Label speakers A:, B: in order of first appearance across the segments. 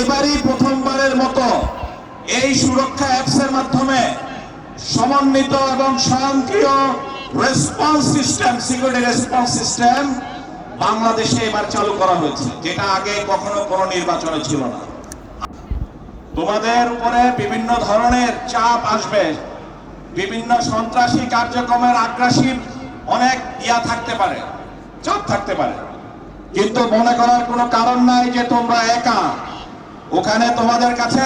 A: এবারই প্রথমবারের মতো এই সুরক্ষা অ্যাপসের মাধ্যমে সমন্বিত এবং স্বয়ংক্রিয় response system, security response system বাংলাদেশে এবার চালু করা হয়েছে, যেটা আগে কখনো কোনো নির্বাচনে ছিল না। তোমাদের উপরে বিভিন্ন ধরনের চাপ আসবে, বিভিন্ন সন্ত্রাসী কার্যক্রমের আগ্রাসী অনেক ইয়া থাকতে পারে, চাপ থাকতে পারে। কিন্তু মনে করার কোনো কারণ নাই যে তোমরা একা ওখানে তোমাদের কাছে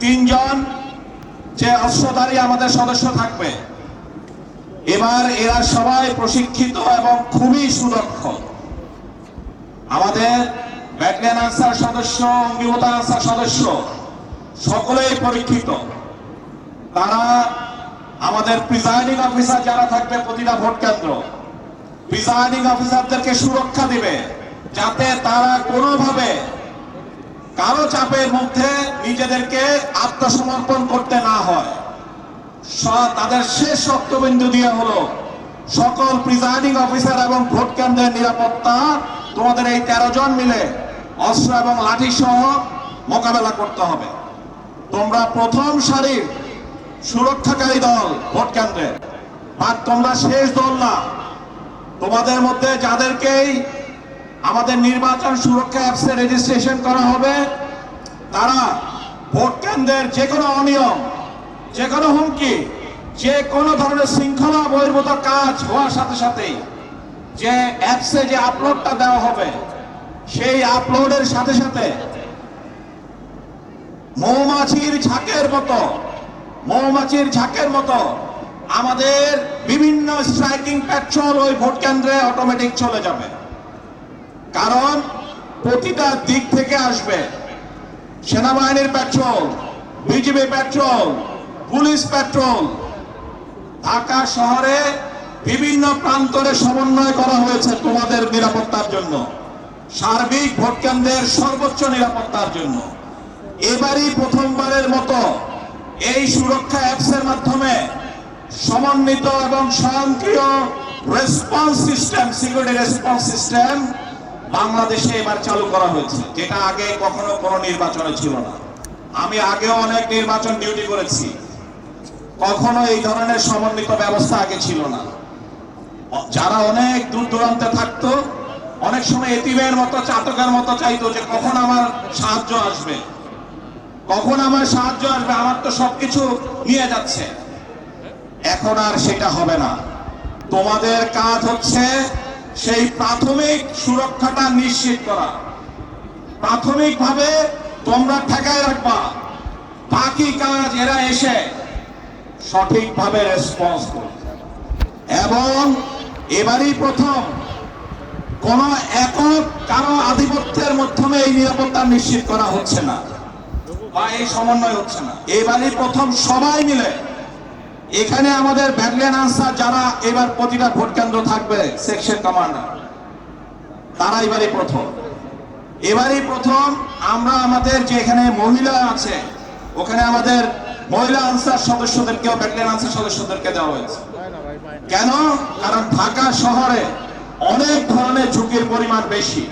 A: তিনজন যে অশ্বধারী আমাদের সদস্য থাকবে। এবার এরা সবাই প্রশিক্ষিত এবং খুবই সুদক্ষ। আমাদের ব্যাটালিয়ান আনসার সদস্য অঙ্গীভূত আনসার সদস্য সকলেই পরীক্ষিত। তারা আমাদের প্রিজাইডিং অফিসার যারা থাকবে প্রতিটা ভোট কেন্দ্র, প্রিজাইডিং অফিসারদেরকে সুরক্ষা দিবে যাতে তারা কোনোভাবে কারও চাপের মধ্যে নিজেদেরকে আত্মসমর্পণ করতে না হয়। তাদের শেষ রক্তবিন্দু দিয়ে হলো, সকল প্রিজাইডিং অফিসার এবং ভোট কেন্দ্রের নিরাপত্তা, তোমাদের এই তেরো জন মিলে অস্ত্র এবং লাঠি সহ মোকাবেলা করতে হবে। তোমরা প্রথম সারির সুরক্ষাকারী দল ভোট কেন্দ্রে আর তোমরা শেষ দল না। তোমাদের মধ্যে যাদেরকেই আমাদের নির্বাচন সুরক্ষা অ্যাপসে রেজিস্ট্রেশন করা হবে। তারা ভোট কেন্দ্রের যে কোনো অনিয়ম যে কোনো হুমকি যে কোনো ধরনের শৃঙ্খলা বহির্ভূত কাজ হওয়ার সাথে সাথেই যে অ্যাপসে যে আপলোডটা দেওয়া হবে, সেই আপলোডের সাথে সাথে মৌমাছির ঝাঁকের মতো, মৌমাছির ঝাঁকের মতো আমাদের বিভিন্ন স্ট্রাইকিং পেট্রোল ওই ভোট কেন্দ্রে অটোমেটিক চলে যাবে। কারণ প্রতিটা দিক থেকে আসবে। সেনাবাহিনীর patrol BGB patrol police patrol Dhaka শহরে বিভিন্ন প্রান্তরে সমন্বয় করা হয়েছে তোমাদের নিরাপত্তার জন্য। সার্বিক ভোট কেন্দ্রের সর্বোচ্চ নিরাপত্তার জন্য। এবারই প্রথমবারের মতো এই সুরক্ষা অ্যাপসের মাধ্যমে সমন্বিত এবং স্বয়ংক্রিয় response system security response system বাংলাদেশে এবার চালু করা হয়েছে, যেটা আগে কখনো কোনো নির্বাচনে ছিল না। আমি আগেও অনেক নির্বাচন ডিউটি করেছি। কখনো এই ধরনের সমন্বিত ব্যবস্থা আগে ছিল না। যারা অনেক দূর দূরান্তে থাকতো, অনেক সময় এতিমের মতো, চাতকের মতো চাইতো যে, কখন আমার সাহায্য আসবে? কখন আমার সাহায্য আসবে? আমার তো সবকিছু নিয়ে যাচ্ছে। এখন আর সেটা হবে না। তোমাদের কাজ হচ্ছে সেই প্রাথমিক সুরক্ষাটা নিশ্চিত করা। প্রাথমিকভাবে তোমরা ঠেকায় রাখবা। বাকি কাজ এরা এসে সঠিকভাবে রেসপন্স করবে। এবং এবারই প্রথম কোন একক কারও আধিপত্যের মাধ্যমে এই নিরাপত্তা নিশ্চিত করা হচ্ছে না বা এই সমন্বয় হচ্ছে না। এবারই প্রথম সবাই মিলে এখানে আমাদের ব্যাটালিয়ান আনসার যারা এবার প্রতিটা ভোট কেন্দ্র থাকবে, সেকশন কমান্ডার তারা এবারে প্রথম। এবারই প্রথম আমরা আমাদের যে এখানে মহিলা আছে, ওখানে আমাদের মহিলা আনসার সদস্যদেরকেও ব্যাটালিয়ান আনসার সদস্যদেরকে দেওয়া হয়েছে। কেন? কারণ ঢাকা শহরে অনেক ধরনের ঝুঁকির পরিমাণ বেশি।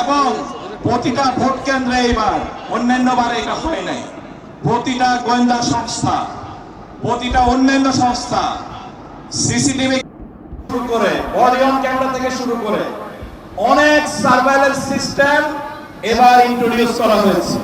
A: এবং প্রতিটা ভোট কেন্দ্রে এবার অন্যান্য বারে এটা হয় নাই। প্রতিটা গোয়েন্দা সংস্থা, প্রতিটা অন্যান্য সংস্থা সিসিটিভি শুরু করে অরিয়ন ক্যামেরা থেকে শুরু করে অনেক সার্ভেলেন্স সিস্টেম এবার ইন্ট্রোডিউস করা হয়েছে।